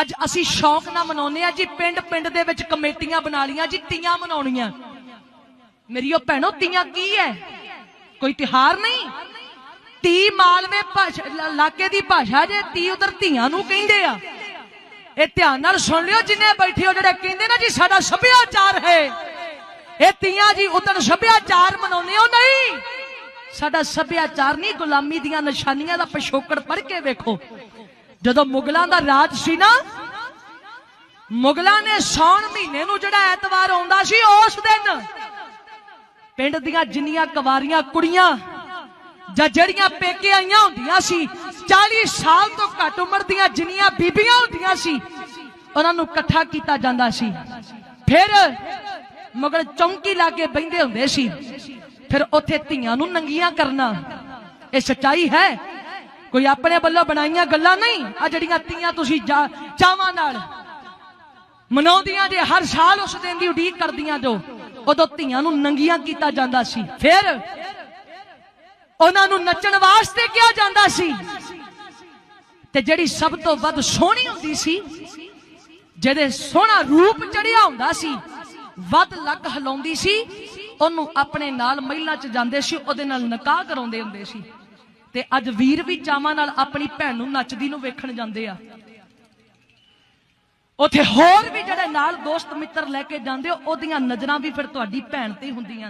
ਅੱਜ ਅਸੀਂ ਸ਼ੌਕ ਨਾਲ ਮਨਾਉਂਦੇ ਆ ਜੀ ਪਿੰਡ ਪਿੰਡ ਦੇ ਵਿੱਚ ਕਮੇਟੀਆਂ ਬਣਾ ਲੀਆਂ ਜੀ, ਤੀਆਂ ਮਨਾਉਣੀਆਂ। ਮੇਰੀ ਉਹ ਭੈਣੋ, ਤੀਆਂ ਕੀ ਹੈ ਕੋਈ ਤਿਹਾਰ ਨਹੀਂ? ਤੀ ਮਾਲਵੇ ਭਾਸ਼ਾ ਇਲਾਕੇ ਦੀ ਭਾਸ਼ਾ ਜੇ ਤੀ ਉਧਰ ਧੀਆਂ ਨੂੰ ਕਹਿੰਦੇ ਆ। ਇਹ ਧਿਆਨ ਨਾਲ ਸੁਣ ਲਿਓ, ਜਿੰਨੇ ਬੈਠੇ ਹੋ ਜਿਹੜੇ ਕਹਿੰਦੇ ਨਾ ਜੀ, ਸਾਡਾ ਸੱਭਿਆਚਾਰ ਹੈ। ਇਹ ਤੀਆਂ ਜੀ ਉਦਣ ਸੱਭਿਆਚਾਰ ਮਨਾਉਂਦੇ ਹੋ ਨਹੀਂ? ਸਾਡਾ ਸੱਭਿਆਚਾਰ ਨਹੀਂ, ਗੁਲਾਮੀ ਦੀਆਂ ਨਿਸ਼ਾਨੀਆਂ ਦਾ ਪਿਛੋਕੜ ਪੜ੍ਹ ਕੇ ਵੇਖੋ। ਜਦੋਂ ਮੁਗਲਾਂ ਦਾ ਰਾਜ ਸੀ ਨਾ, ਮੁਗਲਾਂ ਨੇ ਸੌਣ ਮਹੀਨੇ ਨੂੰ ਜਿਹੜਾ ਐਤਵਾਰ ਆਉਂਦਾ ਸੀ, ਉਸ ਦਿਨ ਪਿੰਡ ਦੀਆਂ ਜਿੰਨੀਆਂ ਕੁਵਾਰੀਆਂ, ਕੁੜੀਆਂ ਜਾਂ ਜਿਹੜੀਆਂ ਪੇਕੇ ਆਈਆਂ ਹੁੰਦੀਆਂ ਸੀ 40 ਸਾਲ ਤੋਂ ਘੱਟ ਉਮਰ ਦੀਆਂ ਜਿੰਨੀਆਂ ਬੀਬੀਆਂ ਹੁੰਦੀਆਂ ਸੀ, ਉਹਨਾਂ ਨੂੰ ਇਕੱਠਾ ਕੀਤਾ ਜਾਂਦਾ ਸੀ। ਫਿਰ ਮਗਰ ਚੌਂਕੀ ਲਾ ਕੇ ਬੈੰਦੇ ਹੁੰਦੇ ਸੀ, ਫਿਰ ਉੱਥੇ ਧੀਆਂ ਨੂੰ ਨੰਗੀਆਂ ਕਰਨਾ, ਇਹ ਸੱਚਾਈ ਹੈ? ਕੋਈ ਆਪਣੇ ਵੱਲੋਂ ਬਣਾਈਆਂ ਗੱਲਾਂ ਨਹੀਂ? ਆ ਜਿਹੜੀਆਂ ਤੀਆਂ ਤੁਸੀਂ ਚਾਵਾਂ ਨਾਲ ਮਨਾਉਂਦੀਆਂ ਜੇ ਹਰ ਸਾਲ ਉਸ ਦਿਨ ਦੀ ਉਡੀਕ ਕਰਦੀਆਂ ਜੋ, ਉਦੋਂ ਧੀਆਂ ਨੂੰ ਨੰਗੀਆਂ ਕੀਤਾ ਜਾਂਦਾ ਸੀ। ਫਿਰ ਉਹਨਾਂ ਨੂੰ ਨੱਚਣ ਵਾਸਤੇ ਕਿਹਾ ਜਾਂਦਾ ਸੀ। ਤੇ ਜਿਹੜੀ ਸਭ ਤੋਂ ਵੱਧ ਸੋਹਣੀ ਹੁੰਦੀ ਸੀ, ਜਿਹਦੇ ਸੋਹਣਾ ਰੂਪ ਚੜਿਆ ਹੁੰਦਾ ਸੀ, ਵੱਧ ਲੱਕ ਹਲਾਉਂਦੀ ਸੀ, ਉਹਨੂੰ ਆਪਣੇ ਨਾਲ ਮਹਿਲਾ ਚ ਜਾਂਦੇ ਸੀ, ਉਹਦੇ ਨਾਲ ਨਿਕਾਹ ਕਰਾਉਂਦੇ ਹੁੰਦੇ ਸੀ। ਤੇ ਅੱਜ ਵੀਰ ਵੀ ਚਾਵਾਂ ਨਾਲ ਆਪਣੀ ਭੈਣ ਨੂੰ ਨੱਚਦੀ ਨੂੰ ਵੇਖਣ ਜਾਂਦੇ ਆ। ਉਥੇ ਹੋਰ ਵੀ ਜਿਹੜੇ ਨਾਲ ਦੋਸਤ ਮਿੱਤਰ ਲੈ ਕੇ ਜਾਂਦੇ ਉਹਦੀਆਂ ਨਜ਼ਰਾਂ ਵੀ ਫਿਰ ਤੁਹਾਡੀ ਭੈਣ ਤੇ ਹੁੰਦੀਆਂ